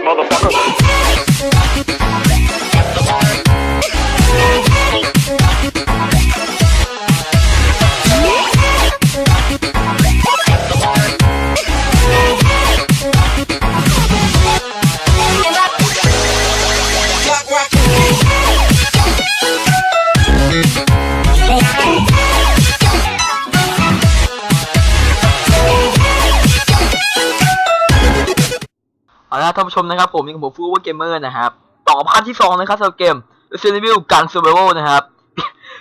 motherfucker. ท่านผู้ชมนะครับผมนี่กับผมฟูว่าเกมเมอร์นะครับต่อภาคที่สองนะครับสำหรับเกม Resident Evil Gun Survival นะครับ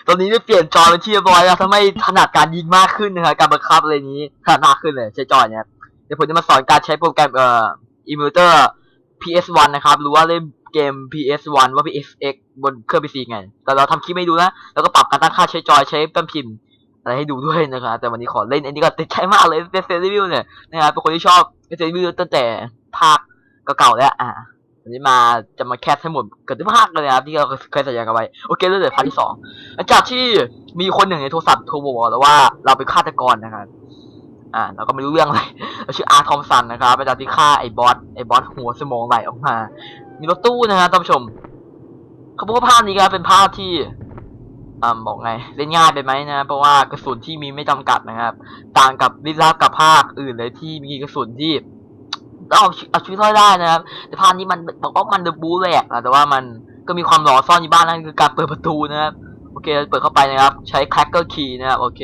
ตอนนี้ได้เปลี่ยนจอเป็นที่เรียบร้อยแล้วทำให้ถนัดการยิงมากขึ้นนะครับการบังคับอะไรนี้ถนัดมากขึ้นเลยใช้จอเนี่ยเดี๋ยวผมจะมาสอนการใช้โปรแกรมเอ่อ Emulator PS1 นะครับหรือว่าเล่นเกม PS1 ว่า PSX บนเครื่อง PC ไง แต่เราทำคลิปไม่ดูนะ แล้วก็ปรับการตั้งค่าใช้จอยใช้แป้นพิมพ์อะไรให้ดูด้วยนะครับ แต่วันนี้ขอเล่นอันนี้ก็ติดใจมากเลย Resident Evil เนี่ยนะครับเป็นคนที่ชอบ Resident Evil ตั้งแต่ภาค เก่าแล้ว อ่าวันนี้มาจะมาแคสให้หมดเกือบทุกภาคเลยนะครับที่เราเคยสัญญากันไว้โอเคเริ่มเลยพาร์ทที่สองหลังจากที่มีคนหนึ่งในโทรศัพท์โทรบอกเราว่าเราเป็นฆาตกรนะครับอ่าเราก็ไม่รู้เรื่องอะไรเราชื่ออาร์ทอมสันนะครับเป็นจากที่ฆ่าไอ้บอสไอ้บอสหัวสมองไหลออกมา มีรถตู้นะครับท่านผู้ชมเขาบอกว่าภาพนี้ครับเป็นภาพที่อ่าบอกไงเล่นง่ายไปไหมนะ เพราะว่ากระสุนที่มีไม่จำกัดนะครับ ต่างกับลิซ่ากับภาคอื่นเลยที่มีกระสุนที่ ต้องเอาเอาชีวิตรอดได้นะครับแต่ภาพนี้มันบอกว่ามันเดอะบูแหลกอะแต่ว่ามันก็มีความหลอซ่อนอยู่บ้างนั่นคือการเปิดประตูนะครับโอเคเปิดเข้าไปนะครับ ใช้ cracker key นะครับโอเค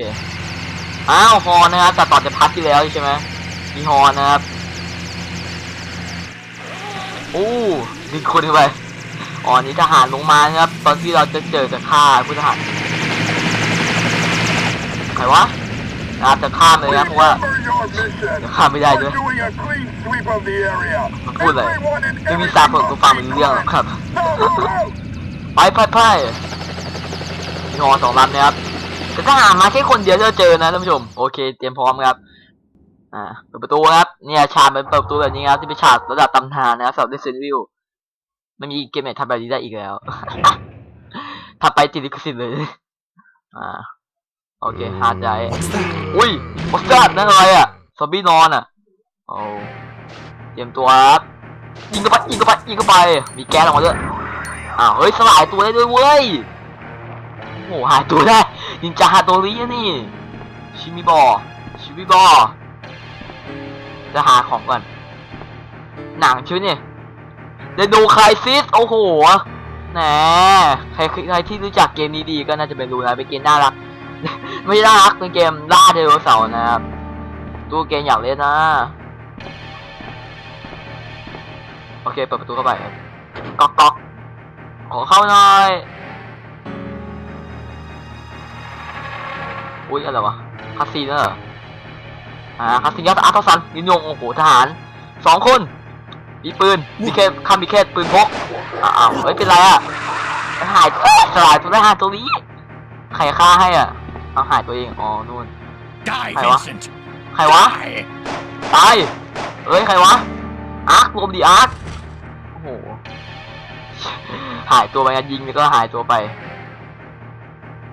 อ้าวฮอนะครับแต่ต่อจากพาร์ทที่แล้วใช่ไหมมีฮอนะครับโอ้ดึงคนเข้าไปอ๋อนี่ทหารลงมานะครับ ตอนที่เราจะเจอจะฆ่าผู้ทหารใครวะ นะครับจะฆ่าเลยนะเพราะว่า Remember your mission. จะฆ่าไม่ได้ด้วย We're doing a clean sweep of the area. มันพูดอะไร Everyone in ไม่มี every ซาผมก็ฟังไม่รู้เรื่องหรอกครับ Go, go, go. ไปไปไปมีฮอสองลำนะครับแต่ถ้าหามาแค่คนเดียวจะเจอนะท่านผู้ชมโอเคเตรียมพร้อมครับอ่าเปิดประตูครับเนี่ยฉากเป็นเปิดประตูแบบนี้ครับที่เป็นฉากระดับตำนานนะครับสำหรับ Resident Evil ไม่มีเกมไหนทำแบบนี้ได้อีกแล้ว ถ้าไปติดลิขสิทธิ์เลย อ่า โอเคฮาร์ดใจอุ้ยโอสการ์นั่นอะไรอะซอมบี้นอนอะโอ้เตรียมตัวครับยิงเข้าไปยิงเข้าไปยิงเข้าไป มีแก๊สออกมาด้วยอ้าวเฮ้ยสลายตัวได้ด้วยเว้ยโอ้โหหายตัวได้นินจาฮาโตริอะนี่ ชิมิบอชิมิบอจะหาของก่อน หนังชื่อนี่เดโดคายซิสโอ้โหแหนใครใครที่รู้จักเกมนี้ดีก็น่าจะเป็นรู้นะเป็นเกมน่ารัก ไม่ใช่น่ารักเป็นเกมล่าไดโนเสาร์นะครับตัวเกมอยากเล่นนะ โอเคเปิดประตูเข้าไปก๊อกก๊อกขอเข้าหน่อยอุ้ยอะไรวะคาซีนเหรออ่าคาซีนยัดอาร์ตสันยินยงโอ้โหทหารสองคนมีปืนมีแค่คำมีแค่ปืนพกอ้าวเฮ้ยเป็นไรอะหายเอ้ยสลายตัวได้หาตัวนี้ใครฆ่าให้อะ เอาหายตัวเองอ๋อนู่น Die, Hey, what? Vincent. ใครวะ Die. ตายเฮ้ย ใครวะ อาร์ครวมดีอาร์คโอ้โห หายตัวไปงั้นยิงแล้วก็หายตัวไป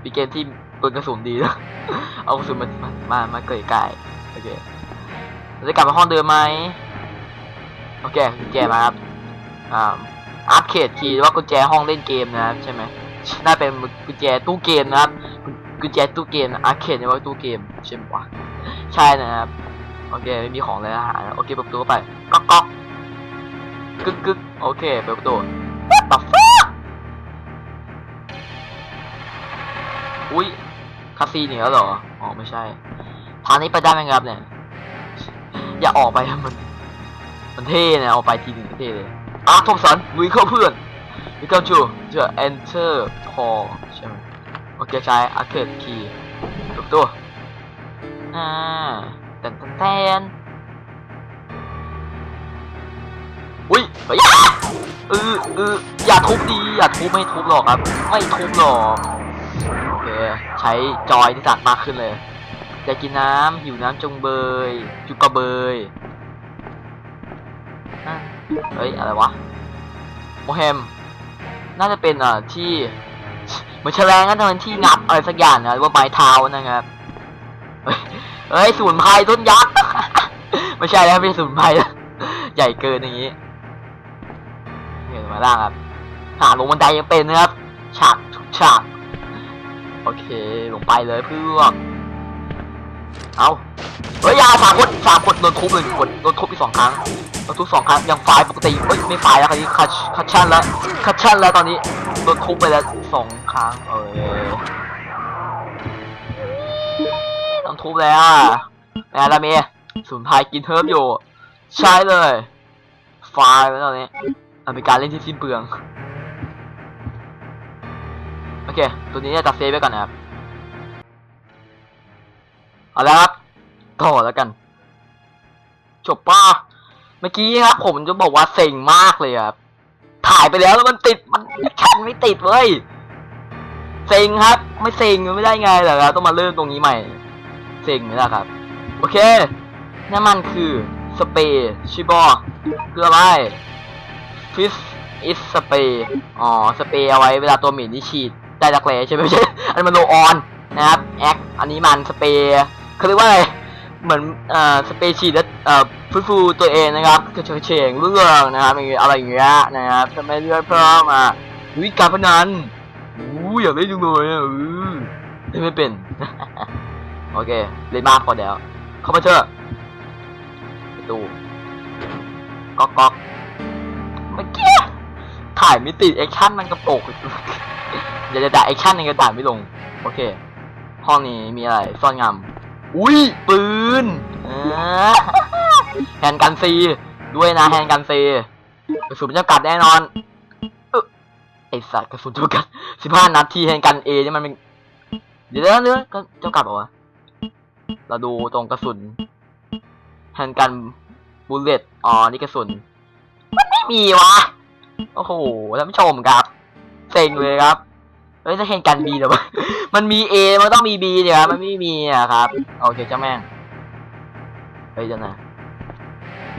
ปีเกมที่ปืนกระสุนดีนะ เอากระสุนมา มา มามาเกยกายโอเคเราจะกลับมาห้องเดิมไหมโอเคกุญแจมาครับอ่าอาร์เคดคีย์หรือว่ากุญแจห้องเล่นเกมนะครับใช่ไหมน่าเป็นกุญแจตู้เกมนะครับ กุญแจตู้เกมอาร์เคดเนี่ยว่าตู้เกมใช่ไหมวะใช่นะครับโอเคไม่มีของเลยอาหารโอเคเปิดประตูเข้าไปก๊อกก๊อกกึกกึกโอเคเปิดประตู What the fuck อุ้ยคาซีนเหนียวเหรออ๋อไม่ใช่ทางนี้ไปได้ไหมครับเนี่ยอย่าออกไปมันมันเท่นะออกไปทีหนึงเท่เลยอาร์ทอมสันลุยเข้าเพื่อนลุยเข้าจูจะ enter call ใช่ไหม โอเคใช้ arcade key เปิดประตูอ่าแตนแตนแตนอุ้ยเฮ้ยอย่าเออเอออย่าทุบดีอย่าทุบไม่ทุบหรอกครับ ไม่ทุบหรอกโอเคใช้จอยที่สักมากขึ้นเลยอยากกินน้ำหิวน้ำจงเบย จุกกระเบยเฮ้ย อะไรวะโมเฮม น่าจะเป็นอะที่ เหมือนแฉลงนั่นเป็นที่งับอะไรสักอย่างนะว่าไม้เท้านะครับเฮ้ยสูนไพรต้นยักษ์ไม่ใช่แล้วไม่สูนไพรใหญ่เกินอย่างนี้เห็นมาล่างครับหาลงบันไดยังเป็นนะครับฉากทุกฉากโอเคลงไปเลยเพื่อน เอาเฮ้ยยาสามคนสามคนโดนทุบเลยกดโดนทุบอีกสองครั้งโดนทุบสองครั้งยังไฟปกติเฮ้ยไม่ไฟแล้วคราวนี้คัชคัชชั่นแล้วคัชชั่นแล้วตอนนี้โดนทุบไปแล้วสองครั้งเออโดนทุบแล้วอะแม่ละเมย์สูนพายกินเทิร์ฟอยู่ใช่เลยไฟล์แล้วตอนนี้มันเป็นการเล่นที่สิ้นเปลืองโอเค ตัวนี้จะเซฟไว้ก่อนนะครับ เอาแล้วครับต่อแล้วกัน จบป่ะเมื่อกี้ครับผมจะบอกว่าเซ็งมากเลยครับถ่ายไปแล้วแล้วมันติดมันแคนไม่ติดเว้ยเซ็งครับ ไม่เซ็งไม่ได้ไงเหรอครับต้องมาเริ่มตรงนี้ใหม่เซ็งไหละครับ โอเคนั่นมันคือสเปรย์ชิบอคืออะไรฟิสอิสสเปรย์อ๋อสเปรย์เอาไว้เวลาตัวหมิ่นที่ฉีดได้รักแร้ใช่ไหมไม่ใช่อันนี้มันโลออนนะครับแอคอันนี้มันสเปรย์ เขาเรียกว่าอะไรเหมือนเอ่อสเปรย์ฉีดแล้วเอ่อฟื้นฟูตัวเองนะครับกระเฉงเฉงเรื่องนะครับอย่างเงี้ยอะไรอย่างเงี้ยนะครับทำไมเลือดเพิ่มอะวิการพนันอู้อยากเล่นจังเลยอะอือเล่นไม่เป็น โอเคเล่นมากพอแล้ว เข้ามาเถอะประตูก๊อกก๊อกเมื่อกี้ถ่ายม่ติแอคชั่นมันกระโปกเดี๋ยวจะด่าแอคชั่นในกระดาษไม่ลง โอเค ห้องนี้มีอะไรซ่อนงำ อุ้ยปืนแฮนด์กันซีด้วยนะแฮนด์กันซีกระสุนจำกัดแน่นอนเอ้อไอสัตว์กระสุนจำกัดสิบห้านัดทีแฮนด์กันเอนี่มันเป็นเดี๋ยวเดี๋ยวเดี๋ยวก็จำกัดเหรอวะเราดูตรงกระสุนแฮนด์กันบูลเลตอ๋อนี่กระสุนมันไม่มีวะโอ้โหท่านผู้ชมครับเซ็งเลยครับ เฮ้ยจะแข่งกันบีหรอวะมันมี A มันต้องมี B เนี่ยครับมันไม่มีอะครับ โอเคเจ้าแม่งเฮ้ยเจ้านะ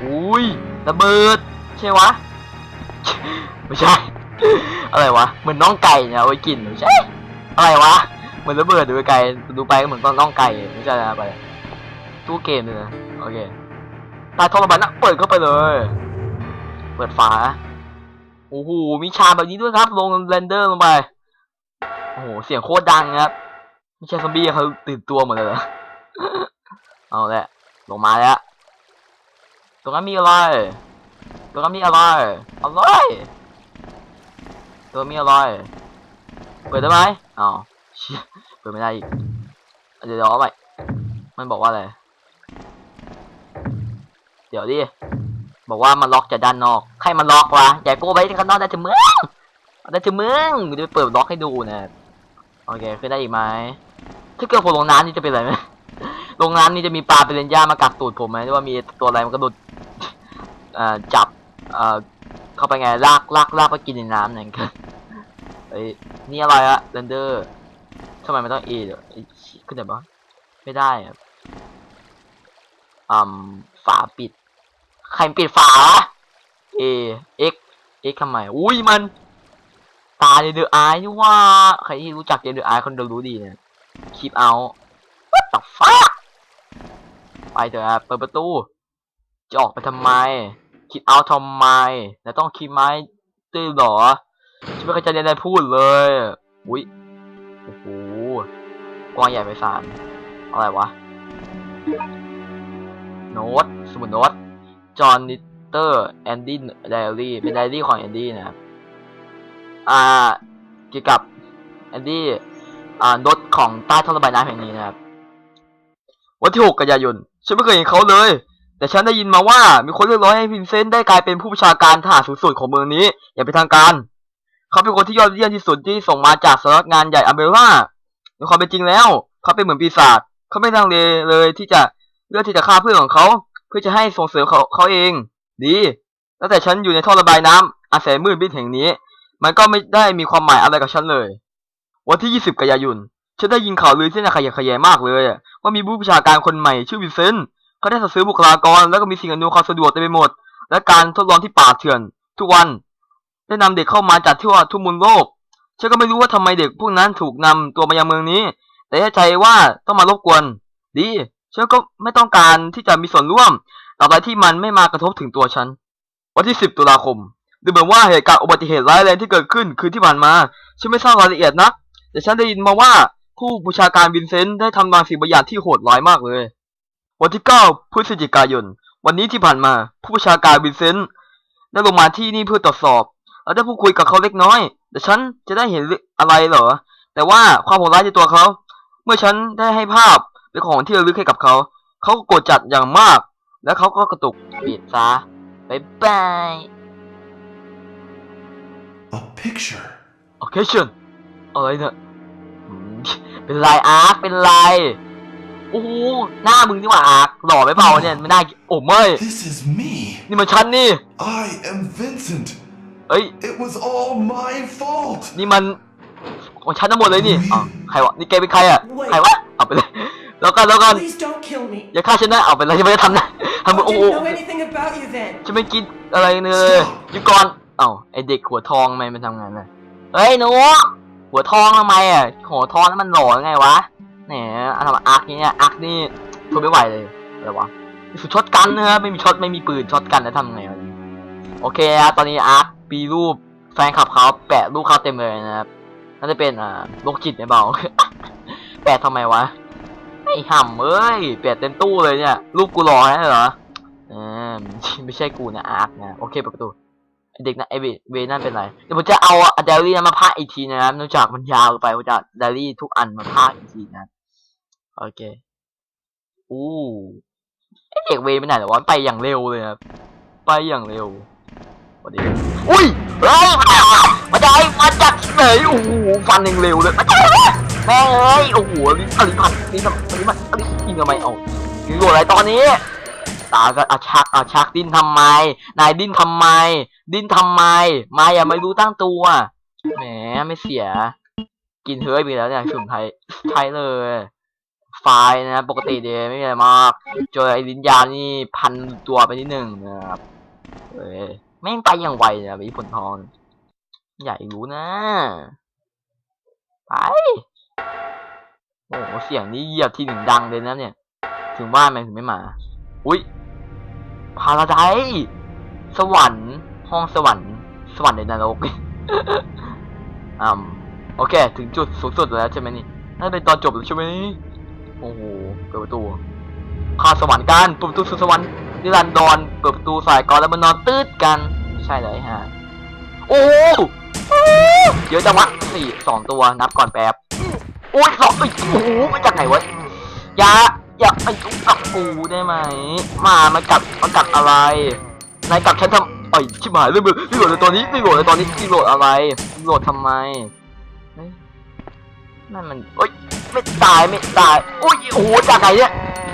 อุ้ยระเบิด ใช่วะ ไม่ใช่ อะไรวะ เหมือนน้องไก่เนี่ยเอาไว้กินไม่ใช่ อะไรวะ เหมือนระเบิดดูไกลดูไปก็เหมือนต้นน้องไก่ไม่ใช่นะไป ตู้เกมเลยนะโอเคตายทรมานนะเปิดเข้าไปเลย เปิดฝา โอ้โห มีชาแบบนี้ด้วยครับ ลงเรนเดอร์ลงไป โอ้โห เสียงโคตรดังครับ ไม่ใช่ซอมบี้เขาตื่นตัวหมดเลยเอาแหละ ลงมาแล้ว ตรงนั้นมีอะไร ตรงนั้นมีอะไร อะไรตรงนั้นมีอะไร เปิดได้ไหมอ้าวเปิดไม่ได้อีก เดี๋ยวเดี๋ยวเอาใหม่มันบอกว่าอะไร เดี๋ยวดิ บอกว่ามันล็อกจากด้านนอก ใครมันล็อกวะอย่ากูไปข้างนอกได้ถึงมึงได้ถึงมึงกูจะไปเปิดล็อกให้ดูนะ โอเคขึ้นได้อีกไหมถ้าเกิดผมลงน้ำนี่จะเป็นอะไรไหมลงน้ำนี่จะมีปลาเปเรนย่ามากัดตูดผมไหมหรือว่ามีตัวอะไรมันกระโดดจับเอเข้าไปไงลากลากลากไปกินในน้ำนั่นกันเฮ้ยนี่อะไรอะเรนเดอร์ทำไมมันต้องเดี๋ยวขึ้นได้ปะไม่ได้อะอืมฝาปิด ใครปิดฝา A X X ทำไม อุ้ยมัน ตาเดเดอร์ไอนี่ว่า ใครที่รู้จักเดเดอร์ไอคนเดียวรู้ดีเนี่ยคลิปเอา What the fuck ไปเถอะเปิดประตู จะออกไปทำไม คิดเอาทำไม แล้วต้องคิดไม้ตื้อหรอฉันไม่เคยจะเรียนอะไรพูดเลย อุ้ยโอ้โหกว้างใหญ่ไพศาลอะไรวะ โน้ต สมุดโน้ต จอห์นนิตเตอร์ แอนดี้ ไดอารี่ เป็นไดอารี่ของแอนดี้นะครับ อ่าเกี่ยวกับแอนดี้อ่าโน้ตของใต้ท่อระบายน้ำแห่งนี้นะครับวันที่ 6 กันยายนฉันไม่เคยเห็นเขาเลย แต่ฉันได้ยินมาว่ามีคนเรียกร้องให้พินเซนได้กลายเป็นผู้บัญชาการทหารสูงสุดของเมืองนี้ อย่างเป็นทางการ เขาเป็นคนที่ยอดเยี่ยมที่สุดที่ส่งมาจากสำนักงานใหญ่อเมริกาในความเป็นจริงแล้ว เขาเป็นเหมือนปีศาจเขาไม่ลังเลเลยที่จะเลือกที่จะฆ่าเพื่อนของเขา เพื่อจะให้ส่งเสริมเขาเขาเอง ดีตั้งแต่ฉันอยู่ในท่อระบายน้ำอาศัยมืดมิดแห่งนี้ มันก็ไม่ได้มีความหมายอะไรกับฉันเลย วันที่ 20 กันยายนฉันได้ยินข่าวลือที่น่าขยะขยงมากเลยว่ามีผู้บัญชาการคนใหม่ชื่อวินเซนต์เขาได้สั่งซื้อบุคลากรแล้วก็มีสิ่งอำนวยความสะดวกเต็มไปหมด และการทดลองที่ป่าเถื่อน ทุกวันได้นำเด็กเข้ามาจากทั่วทุกมุมโลกฉันก็ไม่รู้ว่าทำไมเด็กพวกนั้นถูกนำตัวมายังเมืองนี้ แต่เข้าใจว่าต้องมารบกวน ดีฉันก็ไม่ต้องการที่จะมีส่วนร่วมต่อไปที่มันไม่มากระทบถึงตัวฉัน วันที่ 10 ตุลาคม ดูเหมือนว่าเหตุการณ์อุบัติเหตุร้ายแรงที่เกิดขึ้นคืนที่ผ่านมา ฉันไม่ทราบรายละเอียดนะ แต่ฉันได้ยินมาว่าผู้บัญชาการวินเซนต์ได้ทำบางสิ่งบางอย่างที่โหดร้ายมากเลย วันที่ 9 พฤศจิกายน วันนี้ที่ผ่านมา ผู้บัญชาการวินเซนต์ได้ลงมาที่นี่เพื่อตรวจสอบและได้พูดคุยกับเขาเล็กน้อย แต่ฉันจะได้เห็นอะไรเหรอ แต่ว่าความโหดร้ายในตัวเขา เมื่อฉันได้ให้ภาพเป็นของที่ระลึกให้กับเขา เขาก็โกรธจัดอย่างมาก และเขาก็กระตุกปิดซะบายบาย picture. โอเคชันอะไรเนี่ยอืมเป็นไรอาร์คเป็นไรโอ้โหหน้ามึงนี่หว่าอาร์คหล่อไหมเปล่าเนี่ยไม่น่าโอ้ไม่ This is me. นี่มันฉันนี่ I am Vincent. เอ้ย It was all my fault. นี่มันของฉันทั้งหมดเลยนี่อ๋อใครวะนี่แกเป็นใครอะ Wait. ใครวะเอาไปเลยแล้วกันแล้วกัน Please don't kill me. อย่าฆ่าฉันนะเอาไปเลยฉันไม่ได้ทำนะทำ I โอ้โห didn't know anything about you then. ฉันไม่กินอะไรเลยหยุดก่อน เอ้าไอเด็กหัวทองทำไมมันทำงานน่ะเฮ้ยหนูหัวทองทำไมอะหัวทองนั้นมันหล่อไงวะแหนอะทำอาร์คเนี่ยอาร์คนี่ทนไม่ไหวเลยอะไรวะสุดช็อตกันนะไม่มีช็อตไม่มีปืนช็อตกันแล้วทำไงวะโอเคครับตอนนี้อาร์คปีรูปแฟนคลับเขาแปะรูปเขาเต็มเลยนะครับน่าจะเป็นอ่าโรคจิตเนี่ยเบาแปะทำไมวะไอ้ห่ำเอ้ยแปะเต็มตู้เลยเนี่ยรูปกูหล่อแค่เหรออ่าไม่ใช่กูนะอาร์คนะโอเคเปิดประตู เด็กนะไอเวเวนั่นเป็นไรเดี๋ยวผมจะเอาอะเดลี่นั้นมาพากอีกทีนะครับเนื่องจากมันยาวไปผมจะเดลี่ทุกอันมาพากอีกทีนะโอเคอู้ไอเด็กเวไปไหนแต่ว่าไปอย่างเร็วเลยครับไปอย่างเร็วสวัสดีอุ้ยเฮ้ยมาจากมาจากไหนโอ้โหฟันยังเร็วเลยมาจากไหนแม่เอ้ยโอ้โหลิ้นอลิพันลิ้นทำลิ้นมันอลิยิงทำไมเอายิงโดนอะไรตอนนี้ตาก็อาชักอาชักดิ้นทำไม นายดิ้นทำไม ดินทำไมมาอย่าไม่รู้ตั้งตัวแหมไม่เสีย กินเฮ้ยไปแล้วเนี่ยชุมไทยไทยเลย ไฟนะปกติเดยไม่มีอะไรมากเจอไอ้ลิ้นยานี่พันตัวไปนิดหนึ่งนะครับเอ้ยแม่งไปอย่างไวนะมีผลทองใหญ่รู้นะ ไป โอ้เสียงนี้เหยียบทีหนึ่งดังเลยนะเนี่ย ถึงว่ามันถึงไม่มา อุ้ยพาราไดสวรรค์ ห้องสวรรค์สวรรค์ในนรกอืมโอเค ถึงจุดสูงสุดแล้วใช่ไหมนี่น่าจะเป็นตอนจบแล้วใช่ไหมโอ้โหเปิดประตูข้าสวรรค์กันเปิดประตูสู่สวรรค์นิรันดรเปิดประตูสายก่อนแล้วมานนอนตืดกันใช่เลยฮะโอ้โหเยอะจังวะสี่สองตัวนับก่อนแป๊บโอ้ยสองเอ้โอ้โหมาจากไหนวะยาอย่าไปยุ่งกับกูได้ไหมมามากัดมากัดอะไรนายกัดฉันทำไอ้ยชิบหายเลยมึงรีโหลดเลยตอนนี้รีโหลดเลยตอนนี้รีโหลดอะไรรีโหลดทำไมเฮ้ยนั่นมันเอ้ยไม่ตายไม่ตายอุ้ยโอ้โหจากไหนเนี่ย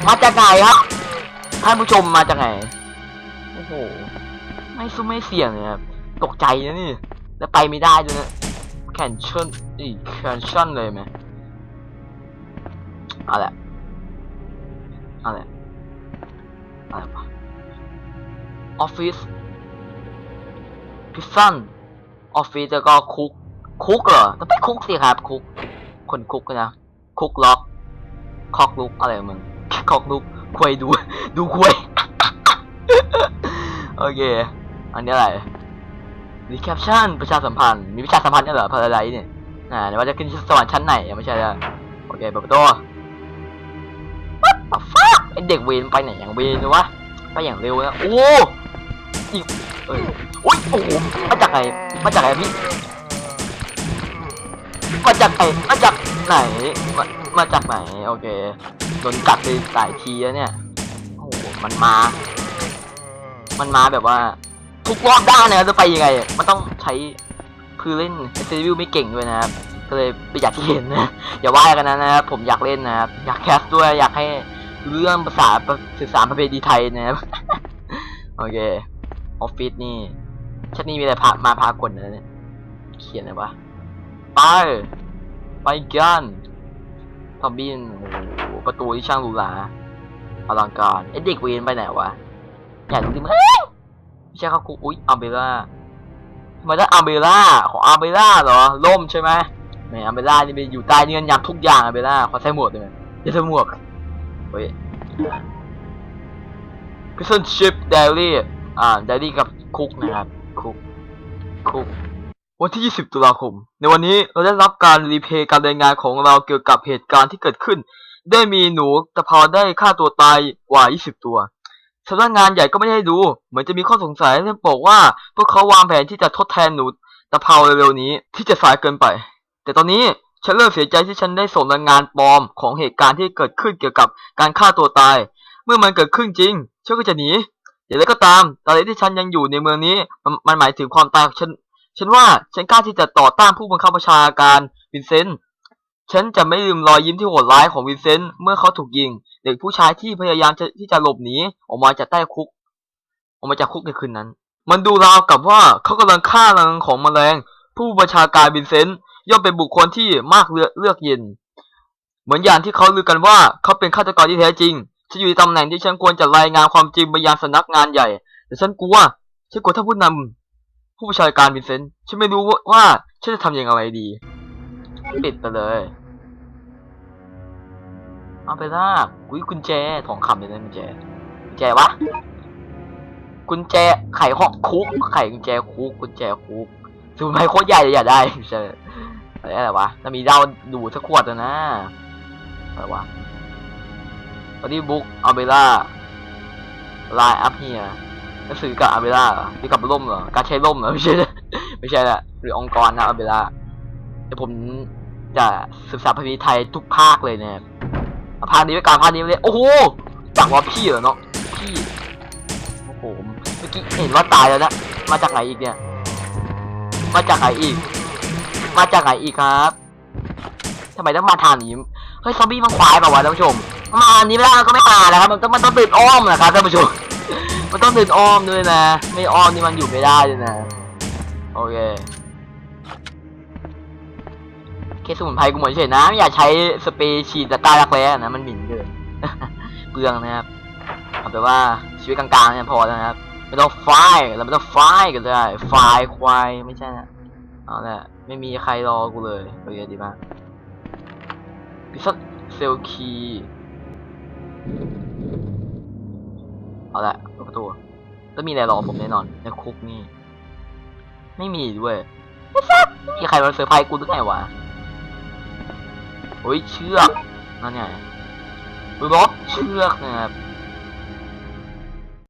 มาจากไหนครับท่านผู้ชมมาจากไหนโอ้โหไม่ซุ้มไม่เสี่ยงเลยครับตกใจนะนี่ แล้วไปไม่ได้ด้วยนะแคนเชิลอีแคนเชิลเลยไหมเอาละอะไรอะไรวะออฟฟิศ พิซซันออฟฟิศแล้วก็คุก คุกเหรอต้องไปคุกสิครับ คุก คนคุกนะ คุกล็อก คอกลุกอะไรมึงคอกลุกควยดู ดูควยโอเค อันนี้อะไรรีแคปชั่นประชาสัมพันธ์ มีประชาสัมพันธ์ด้วยเหรอพาราไดเนี่ยอ่าเดี๋ยวว่าจะขึ้นสวรรค์ชั้นไหนยังไม่ใช่ล้วโอเคเปิดประตูอะฟ้าไอเด็กเวนไปไหนอย่างเวนวะ ไปอย่างเร็วนะ โอ้อีก เอ้ยโอ้ยโอ้โหมาจากไหนมาจากไหนพี่มาจากไหนมาจากไหนมามาจากไหนโอเคโดนกัดไปหลายทีแล้วเนี่ยโอ้โหมันมา มันมาแบบว่า ทุกรอบด้านนะครับจะไปยังไง มันต้องใช้คือเล่นเซวิวไม่เก่งด้วยนะครับ ก็เลยไปอยากที่เห็นนะอย่าว่ากันนะนะครับผมอยากเล่นนะครับอยากแคสด้วยอยากให้เรื่องภาษาสื่อสาประเพณีไทยนะครับ โอเค ออฟฟิศนี่ชัดนี่มีอะไรพามาพากลนะเนี่ย เขียนอะไรวะ ไป ไปกันทอมบินโอ้ประตูที่ช่างหรูหราอลังการไอเด็กเวนไปไหนวะ อยากดูดิมั้ยไม่ใช่เขาคุกอุ๊ยอัมเบล่าทำไมต้อัมเบล่าของอัมเบล่าเหรอล่มใช่ไหมแหมอัมเบล่านี่ไปอยู่ใต้เนื้อยำทุกอย่างอัมเบล่าขอใส่หมวกเลยไหมอย่าใส่หมวกเฮ้ย Prison Ship Diary อ่า Diary กับคุกนะครับ คุก คุก วันที่ 20 ตุลาคม ในวันนี้เราได้รับการรีเพย์การรายงานของเราเกี่ยวกับเหตุการณ์ที่เกิดขึ้น ได้มีหนูตะเภาได้ฆ่าตัวตายกว่า 20 ตัวสำนักงานใหญ่ก็ไม่ได้ดู เหมือนจะมีข้อสงสัยและบอกว่า พวกเขาวางแผนที่จะทดแทนหนูตะเภาเร็วๆนี้ที่จะสายเกินไป แต่ตอนนี้ฉันเริ่มเสียใจที่ฉันได้ส่งรายงานปลอมของเหตุการณ์ที่เกิดขึ้นเกี่ยวกับการฆ่าตัวตาย เมื่อมันเกิดขึ้นจริงฉันก็จะหนี อย่างไรก็ตามตอนที่ฉันยังอยู่ในเมืองนี้มันมันหมายถึงความตายของฉันฉันว่าฉันกล้าที่จะต่อต้านผู้บังคับบัญชาการวินเซนต์ฉันจะไม่ลืมรอยยิ้มที่โหดร้ายของวินเซนต์เมื่อเขาถูกยิง เด็กผู้ชายที่พยายามจะที่จะหลบหนีออกมาจากใต้คุก ออกมาจากคุกในคืนนั้น มันดูราวกับว่าเขากำลังฆ่ารังของแมลง ผู้บัญชาการวินเซนต์ย่อมเป็นบุคคลที่มากเลือกเลือกเย็น เหมือนอย่างที่เขาลือกันว่าเขาเป็นฆาตกรที่แท้จริง ฉันอยู่ในตำแหน่งที่ฉันควรจะรายงานความจริงไปยังสำนักงานใหญ่ แต่ฉันกลัว ฉันกลัวท่านผู้นำผู้บัญชาการวินเซนต์ ฉันไม่รู้ว่าฉันจะทำอย่างไรดี ปิดไปเลย เอาไปลากกุยกุญแจทองคำเลยนะกุญแจกุญแจวะ กุญแจไขห้องคุก ไขกุญแจคุก กุญแจคุกสมุนไพรโคตรใหญ่เลยอย่าได้ใช่อะไรอะไรวะถ้ามีเหล้าดูสักขวดนะอะไรวะ ตอนนี้บุ๊กอัลเบล่าไลน์อัพเฮียหนังสือกับอัลเบล่าหรอที่กับร่มเหรอการใช้ร่มเหรอไม่ใช่ไม่ใช่ละหรือองค์กรนะอัลเบล่าเดี๋ยวผมจะศึกษาภาษาไทยทุกภาคเลยเนี่ยเอาภาคนี้ไว้ก่อนภาคนี้ไว้เลยโอ้โหจังว่าพี่เหรอเนาะพี่โอ้โหเมื่อกี้เห็นว่าตายแล้วนะมาจากไหนอีกเนี่ย มาจากไหนอีก มาจากไหนอีกครับทำไมต้องมาทางนี้เฮ้ยซอมบี้มันควายเปล่าวะท่านผู้ชม มาอันนี้ไม่ได้มันก็ไม่มาแล้วครับมันต้องมันต้องเดินอ้อมนะครับท่านผู้ชม มันต้องเดินอ้อมด้วยนะ ไม่อ้อมนี่มันอยู่ไม่ได้เลยนะโอเคเคสสมุนไพรกูหมือนเฉยนะไม่อยากใช้สเปรย์ฉีดต่ใต้รักแร้นะมันหมิ่นเกินเปลืองนะครับเอาเป็นว่าชีวิตกลางๆเนี่ยพอแล้วนะครับไม่ต้องไฟล์เราไม่ต้องไฟกันได้ไฟควายไม่ใช่นะเอาแหละไม่มีใครรอกูเลยโอเคดีมากพิซซ่าเซลคี เอาละเปิดประตูต้องมีอะไรรอผมแน่นอนในคุกนี่ ไม่มีด้วยมีใครมาเซอร์ไพรส์กูหรือไงวะโอ้ยเชือกนั่นไงรถเชือกนะครับ